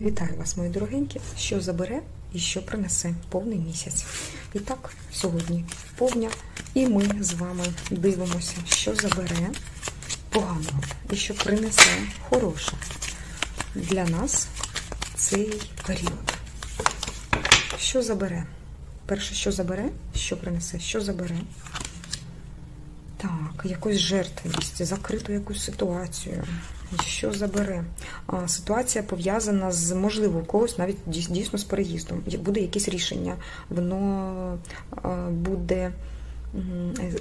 Вітаю вас, мої дорогенькі. Що забере і що принесе повний місяць. І так, сьогодні повня, і ми з вами дивимося, що забере поганого і що принесе хороше для нас цей період. Що забере? Перше, що забере, що принесе, що забере. Так, якусь жертвність, закриту якусь ситуацію. Що забере? Ситуація пов'язана з, можливо, у когось навіть дійсно з переїздом. Буде якесь рішення, воно буде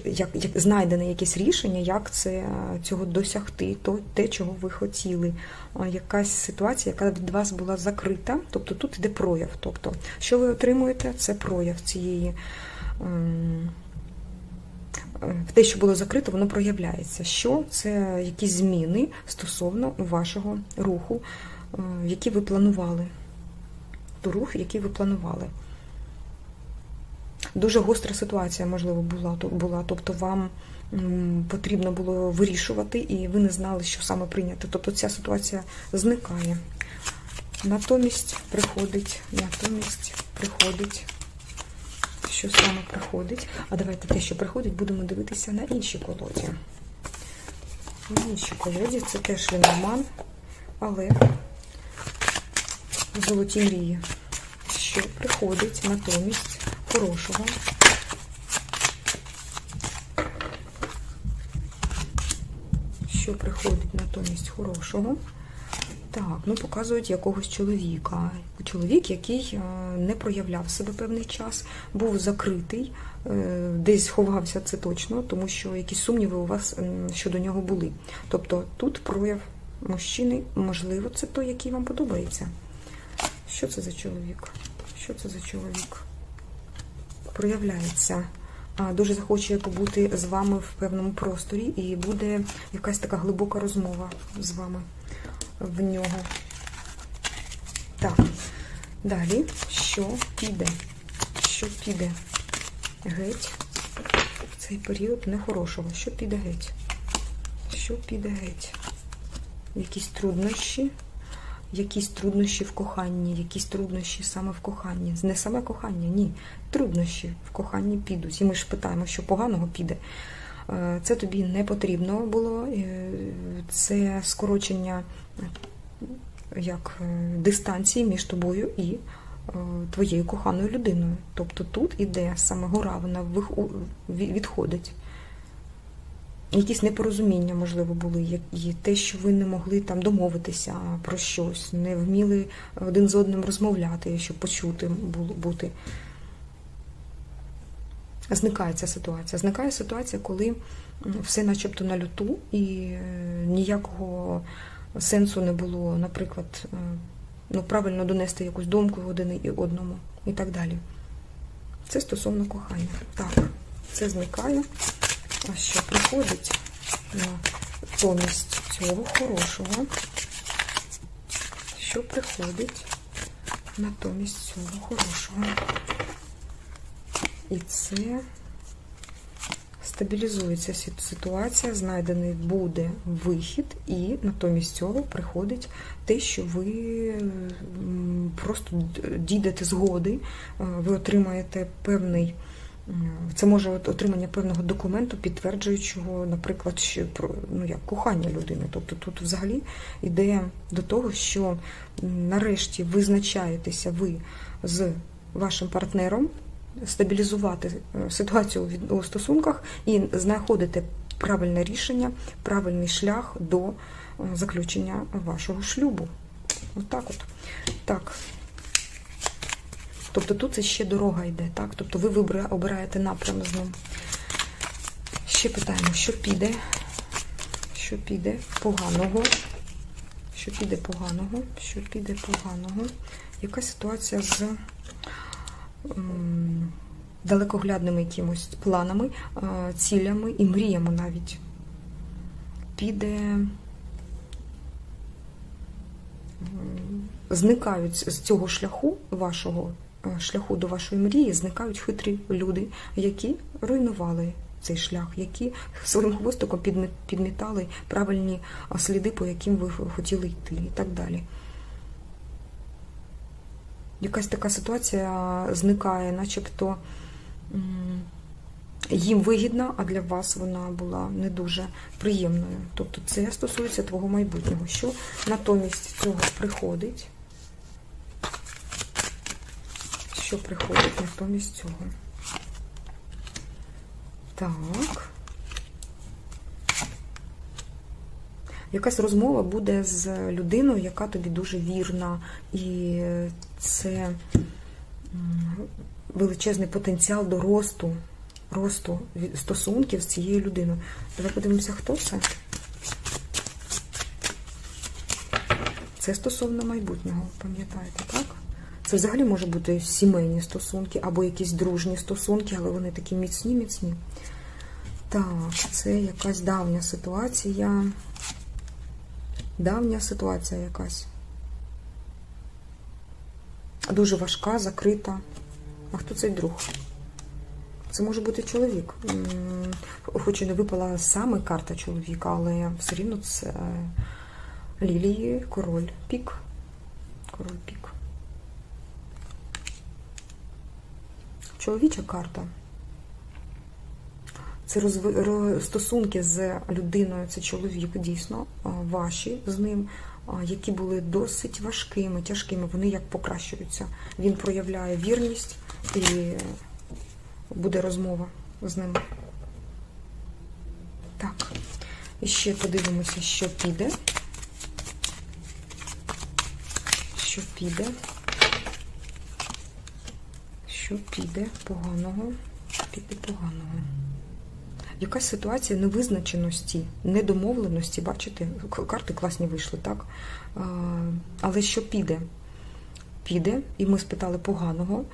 як, як знайдене якесь рішення, як це цього досягти, то те, чого ви хотіли. Якась ситуація, яка від вас була закрита, тобто тут йде прояв. Тобто, що ви отримуєте, це прояв цієї. М, в те, що було закрито, воно проявляється. Що це якісь зміни стосовно вашого руху, е, які ви планували. Ту рух, який ви планували. Дуже гостра ситуація, можливо, була, була. тобто вам потрібно було вирішувати, і ви не знали, що саме прийняти. Тобто ця ситуація зникає. Натомість приходить, натомість приходить що саме приходить. А давайте те, що приходить, будемо дивитися на інші колоді. На інші колоді це теж Ленорман, але золоті мрії, що приходить натомість хорошого. Що приходить натомість хорошого. Так, ну показують якогось чоловіка. Чоловік, який е, не проявляв себе певний час, був закритий, е, десь ховався це точно, тому що якісь сумніви у вас щодо нього були. Тобто тут прояв мужчини, можливо, це той, який вам подобається. Що це за чоловік? Що це за чоловік? Проявляється. Дуже захоче побути з вами в певному просторі, і буде якась така глибока розмова з вами в нього. Так, далі, що піде? Що піде геть цей період нехорошого? Що піде геть? Що піде геть? Якісь труднощі, якісь труднощі в коханні, якісь труднощі саме в коханні. Не саме кохання, ні. Труднощі в коханні підуть. І ми ж питаємо, що поганого піде. Е, Це тобі не потрібно було. е, Це скорочення як е, дистанції між тобою і е, твоєю коханою людиною. Тобто тут іде саме гора, вона відходить. Якісь непорозуміння, можливо, були, і те, що ви не могли там домовитися про щось, не вміли один з одним розмовляти, щоб почути бути. Зникає ця ситуація. Зникає ситуація, коли все начебто на люту, і е, ніякого сенсу не було, наприклад, е, ну, правильно донести якусь думку один і одному і так далі. Це стосовно кохання. Так, це зникає. А що приходить натомість цього хорошого? Що приходить натомість цього хорошого? І це стабілізується ситуація, знайдений буде вихід, і натомість цього приходить те, що ви просто дійдете згоди, е, ви отримаєте певний. Це може отримання певного документу, підтверджуючого, наприклад, що про ну як кохання людини. Тобто тут взагалі йде до того, що нарешті визначаєтеся ви з вашим партнером, стабілізувати е, ситуацію у стосунках і знаходити правильне рішення, правильний шлях до е, заключення вашого шлюбу. Отак от. Так. Тобто тут це ще дорога йде, так? Тобто ви обираєте напрям з ним. Ще питаємо, що піде, що піде поганого, що піде поганого, що піде поганого. Яка ситуація з далекоглядними якимось планами, цілями і мріями навіть. Піде. Зникають з цього шляху вашого шляху до вашої мрії, зникають хитрі люди, які руйнували цей шлях, які своїм хвостиком підмітали правильні сліди, по яким ви хотіли йти, і так далі. Якась така ситуація зникає, начебто їм вигідна, а для вас вона була не дуже приємною. Тобто це стосується твого майбутнього. Що натомість цього приходить? Що приходить натомість цього? Так. Якась розмова буде з людиною, яка тобі дуже вірна, і це величезний потенціал до росту, росту стосунків з цією людиною. Давай подивимося, хто це. Це стосовно майбутнього, пам'ятаєте, так? Це взагалі може бути сімейні стосунки або якісь дружні стосунки, але вони такі міцні, міцні. Так, це якась давня ситуація. Давня ситуація якась. Дуже важка, закрита. А хто цей друг? Це може бути чоловік. Хоч і не випала саме карта чоловіка, але все рівно це лілії, король, пік. Король пік. Чоловіча карта. Це розви... ро- стосунки з людиною, це чоловік дійсно, ваші з ним, які були досить важкими, тяжкими. Вони як покращуються. Він проявляє вірність і буде розмова з ним. Так. І ще подивимося, що піде. Що піде. Що піде поганого? Піде поганого. Якась ситуація невизначеності, недомовленості, бачите, карти класні вийшли, так? Але що піде? Піде, і ми спитали поганого,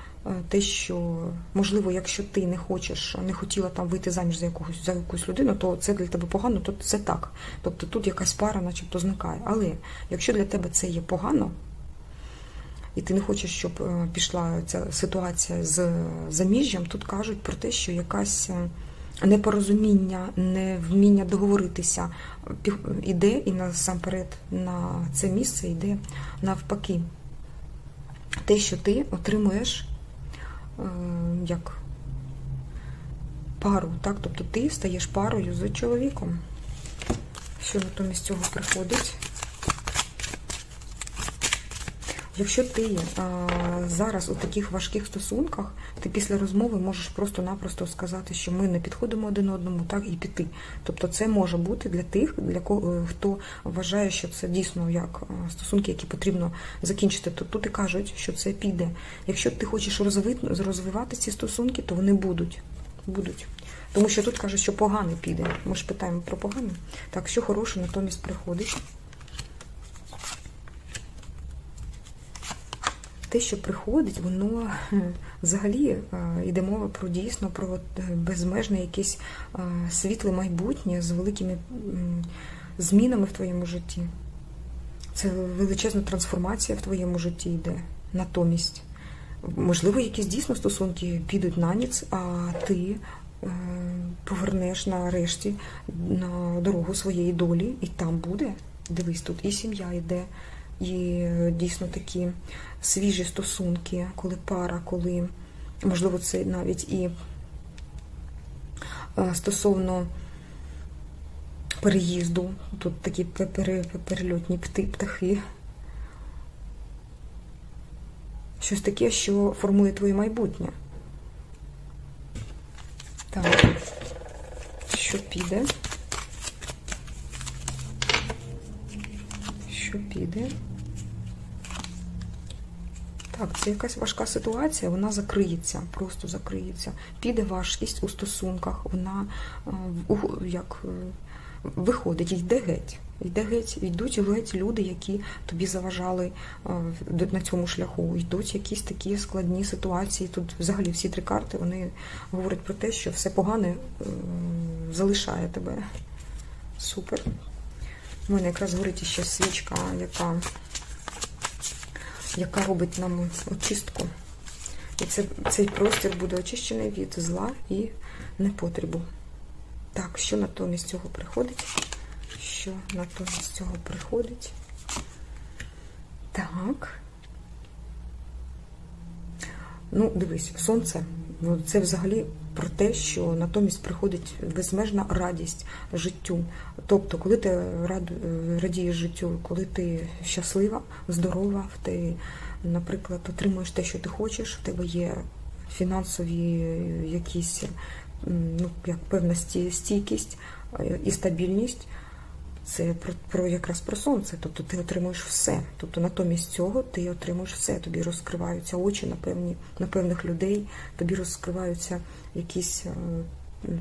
те, що можливо, якщо ти не хочеш, не хотіла там вийти заміж за якогось за якусь людину, то це для тебе погано, то це так. Тобто тут якась пара, начебто, зникає. Але якщо для тебе це є погано, і ти не хочеш, щоб е, пішла ця ситуація з заміжжям, тут кажуть про те, що якась е, непорозуміння, невміння договоритися іде і насамперед на це місце йде навпаки. Те, що ти отримуєш е, як пару, так? Тобто ти стаєш парою з чоловіком. Що натомість цього приходить? Якщо ти а, зараз у таких важких стосунках, ти після розмови можеш просто-напросто сказати, що ми не підходимо один одному, так і піти. Тобто це може бути для тих, для кого хто вважає, що це дійсно як стосунки, які потрібно закінчити. То тут і кажуть, що це піде. Якщо ти хочеш розви- розвивати ці стосунки, то вони будуть. будуть. Тому що тут кажуть, що погане піде. Ми ж питаємо про погане. Так, що хороше натомість приходить. Те, що приходить, воно взагалі е, йде мова про дійсно про е, безмежне якесь е, світле майбутнє з великими змінами в твоєму житті. Це величезна трансформація в твоєму житті йде натомість. Можливо, якісь дійсно стосунки підуть на ніц, а ти повернеш нарешті на дорогу своєї долі, і там буде. Дивись, тут і сім'я йде, і е, дійсно такі свіжі стосунки, коли пара, коли, можливо, це навіть і е, стосовно переїзду, тут такі перельотні птахи. Щось таке, що формує твоє майбутнє. Так, що піде? Що піде? Так, це якась важка ситуація, вона закриється, просто закриється. Піде важкість у стосунках, вона е, як е, виходить, йде геть. Йде геть, йдуть геть люди, які тобі заважали е, на цьому шляху. Йдуть якісь такі складні ситуації. Тут взагалі всі три карти вони говорять про те, що все погане залишає тебе. Супер. У мене якраз горить ще свічка, яка яка робить нам очистку. І це, цей простір буде очищений від зла і непотребу. Так, що натомість цього приходить? Що натомість цього приходить? Так. Ну, дивись, сонце ну, це взагалі про те, що натомість приходить безмежна радість життю. Тобто, коли ти рад, радієш життю, коли ти щаслива, здорова, ти, наприклад, отримуєш те, що ти хочеш, в тебе є фінансові якісь ну, як певна стійкість е, і стабільність. Це про, про якраз про сонце. Тобто ти отримуєш все. Тобто натомість цього ти отримуєш все. Тобі розкриваються очі на певні на певних людей, тобі розкриваються якісь е,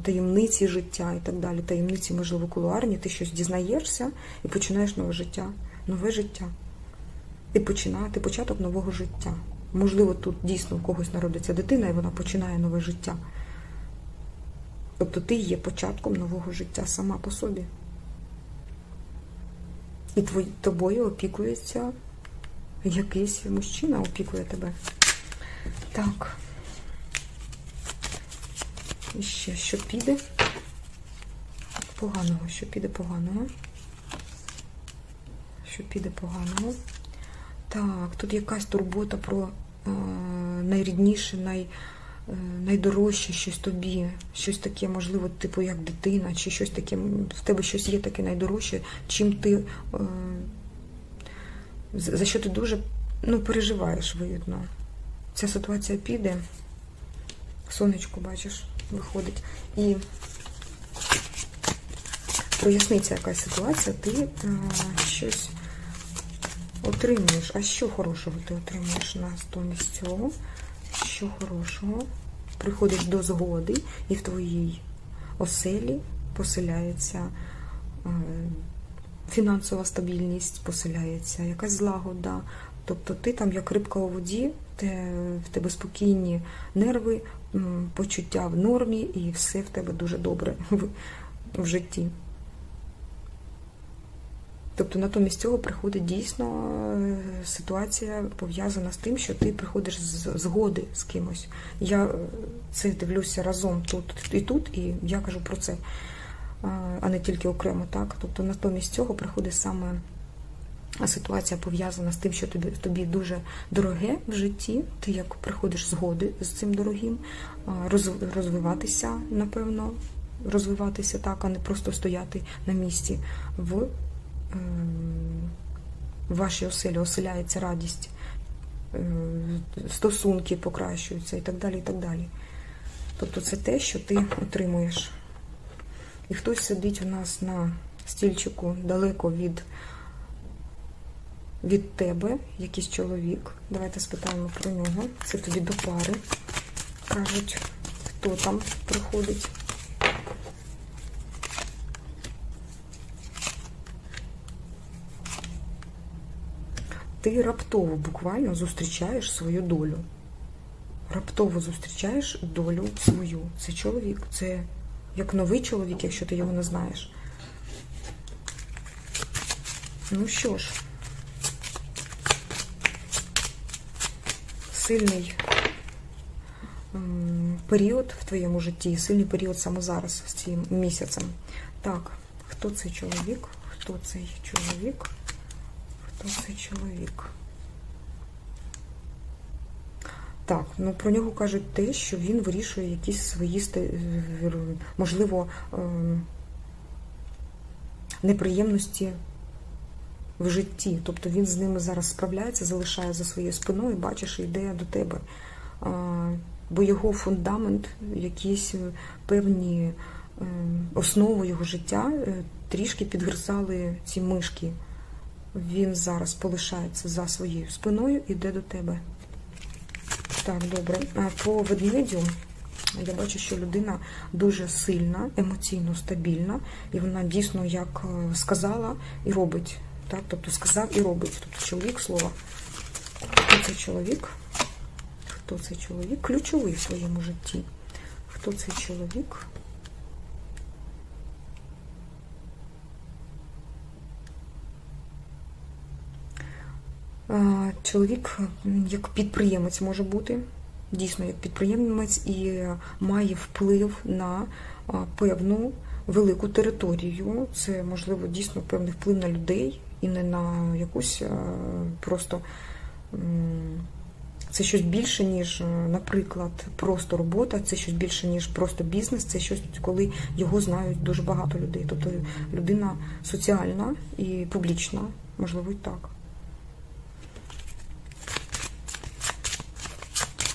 таємниці життя і так далі. Таємниці, можливо, кулуарні. Ти щось дізнаєшся і починаєш нове життя. Нове життя. Ти починаєш, ти початок нового життя. Можливо, тут дійсно у когось народиться дитина, і вона починає нове життя. Тобто ти є початком нового життя сама по собі. І твої, тобою опікується якийсь мужчина, опікує тебе. Так. І ще що піде? Поганого, що піде поганого. Що піде поганого. Так, тут якась турбота про е, найрідніше, най, найдорожче щось тобі, щось таке, можливо, типу як дитина, чи щось таке, в тебе щось є таке найдорожче, чим ти, е, за що ти дуже ну, переживаєш, видно. Ця ситуація піде, сонечко, бачиш, виходить. І проясниться якась ситуація, ти е, щось отримуєш. А що хорошого ти отримуєш на натомість цього? Що хорошого? Приходиш до згоди, і в твоїй оселі поселяється е, фінансова стабільність, поселяється якась злагода. Тобто ти там як рибка у воді, в тебе спокійні нерви, почуття в нормі, і все в тебе дуже добре в житті. Тобто натомість цього приходить дійсно е, ситуація пов'язана з тим, що ти приходиш з згоди з кимось. Я е, це дивлюся разом тут і тут, і я кажу про це, а, не тільки окремо. так. Тобто натомість цього приходить саме ситуація пов'язана з тим, що тобі, тобі дуже дороге в житті. Ти як приходиш згоди з цим дорогим, розвиватися, напевно, розвиватися так, а не просто стояти на місці в в вашій оселяється радість, е, стосунки покращуються і так далі. і так далі. Тобто це те, що ти отримуєш. І хтось сидить у нас на стільчику далеко від, від тебе, якийсь чоловік. Давайте спитаємо про нього. Це тобі до пари. Кажуть, хто там приходить. Ти раптово буквально зустрічаєш свою долю. Раптово зустрічаєш долю свою. Це чоловік, це як новий чоловік, якщо ти його не знаєш. Ну що ж, сильний період в твоєму житті, сильний період саме зараз, з цим місяцем. Так, хто цей чоловік? Хто цей чоловік? Хто цей чоловік? Так, ну про нього кажуть те, що він вирішує якісь свої, е, можливо, ем, неприємності в житті. Тобто він з ними зараз справляється, залишає за своєю спиною, бачиш, йде до тебе. Бо його фундамент, якісь е, певні е, основи його життя е, трішки підгризали ці мишки. Він зараз полишається за своєю спиною і йде до тебе. Так, добре. По ведмедю я бачу, що людина дуже сильна, емоційно стабільна, і вона дійсно як е, сказала і робить. Так? Тобто сказав і робить. Тобто чоловік слова. Хто цей чоловік? Хто цей чоловік? Ключовий в своєму житті. Хто цей чоловік? Чоловік як підприємець може бути, дійсно як підприємець і має вплив на певну велику територію. Це можливо дійсно певний вплив на людей і не на якусь просто це щось більше, ніж, е, наприклад, просто робота, це щось більше, ніж просто бізнес, це щось, коли його знають дуже багато людей. Тобто людина соціальна і публічна, можливо, і так.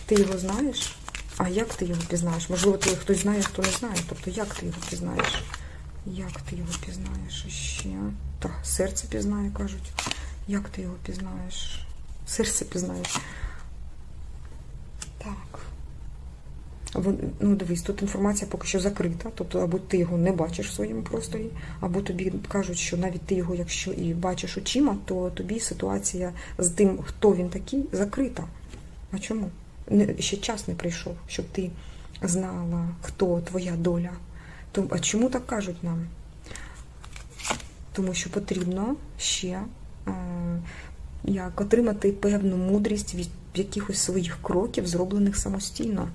Ти його знаєш? А як ти його пізнаєш? Можливо, ти хтось знає, хто не знає. Тобто, як ти його пізнаєш? Як ти його пізнаєш ще? Так, серце пізнає, кажуть. Як ти його пізнаєш? Серце пізнаєш. Так. Ну, дивись, тут інформація поки що закрита, тобто або ти його не бачиш в своєму просторі, або тобі кажуть, що навіть ти його, якщо і бачиш очима, то тобі ситуація з тим, хто він такий, закрита. А чому? Ще час не прийшов, щоб ти знала, хто твоя доля. А чому так кажуть нам? Тому що потрібно ще е, як отримати певну мудрість від якихось своїх кроків, зроблених самостійно.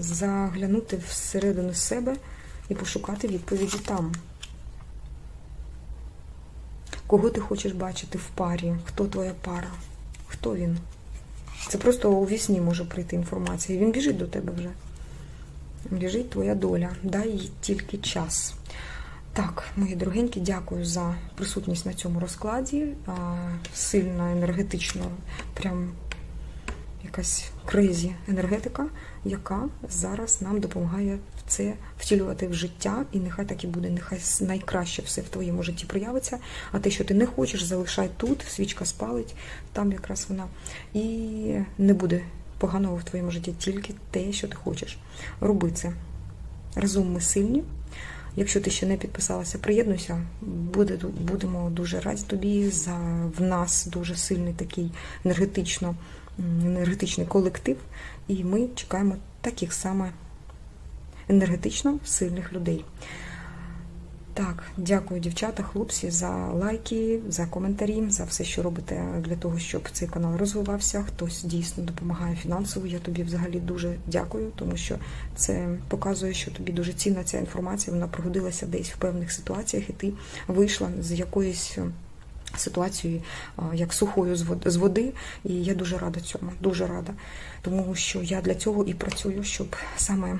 Заглянути всередину себе і пошукати відповіді там. Кого ти хочеш бачити в парі? Хто твоя пара? Хто він? Це просто у вісні може прийти інформація. Він біжить до тебе вже. Біжить твоя доля. Дай їй тільки час. Так, мої дорогенькі, дякую за присутність на цьому розкладі. Сильно енергетично, прям якась кризі енергетика, яка зараз нам допомагає це втілювати в життя, і нехай так і буде, нехай найкраще все в твоєму житті проявиться. А те, що ти не хочеш, залишай тут, свічка спалить, там якраз вона. І не буде поганого в твоєму житті, тільки те, що ти хочеш. Роби це. Разом ми сильні. Якщо ти ще не підписалася, приєднуйся. Буде, будемо дуже раді тобі. За в нас дуже сильний такий енергетично, енергетичний колектив, і ми чекаємо таких саме енергетично сильних людей. Так, дякую, дівчата, хлопці, за лайки, за коментарі, за все, що робите для того, щоб цей канал розвивався. Хтось дійсно допомагає фінансово. Я тобі взагалі дуже дякую, тому що це показує, що тобі дуже цінна ця інформація. Вона пригодилася десь в певних ситуаціях, і ти вийшла з якоїсь. Е, Ситуацією як сухою з води, і я дуже рада цьому, дуже рада, тому що я для цього і працюю, щоб саме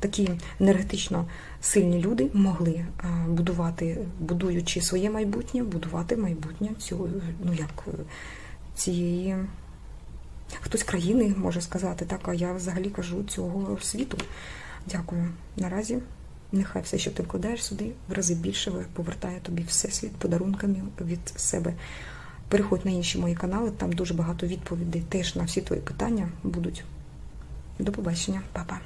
такі енергетично сильні люди могли будувати, будуючи своє майбутнє, будувати майбутнє цього, ну як е, цієї хтось країни може сказати, так, а я взагалі кажу цього світу. Дякую. Наразі нехай все, що ти вкладаєш сюди, в рази більше повертає тобі всесвіт подарунками від себе. Переходь на інші мої канали, там дуже багато відповідей теж на всі твої питання будуть. До побачення, Па-па.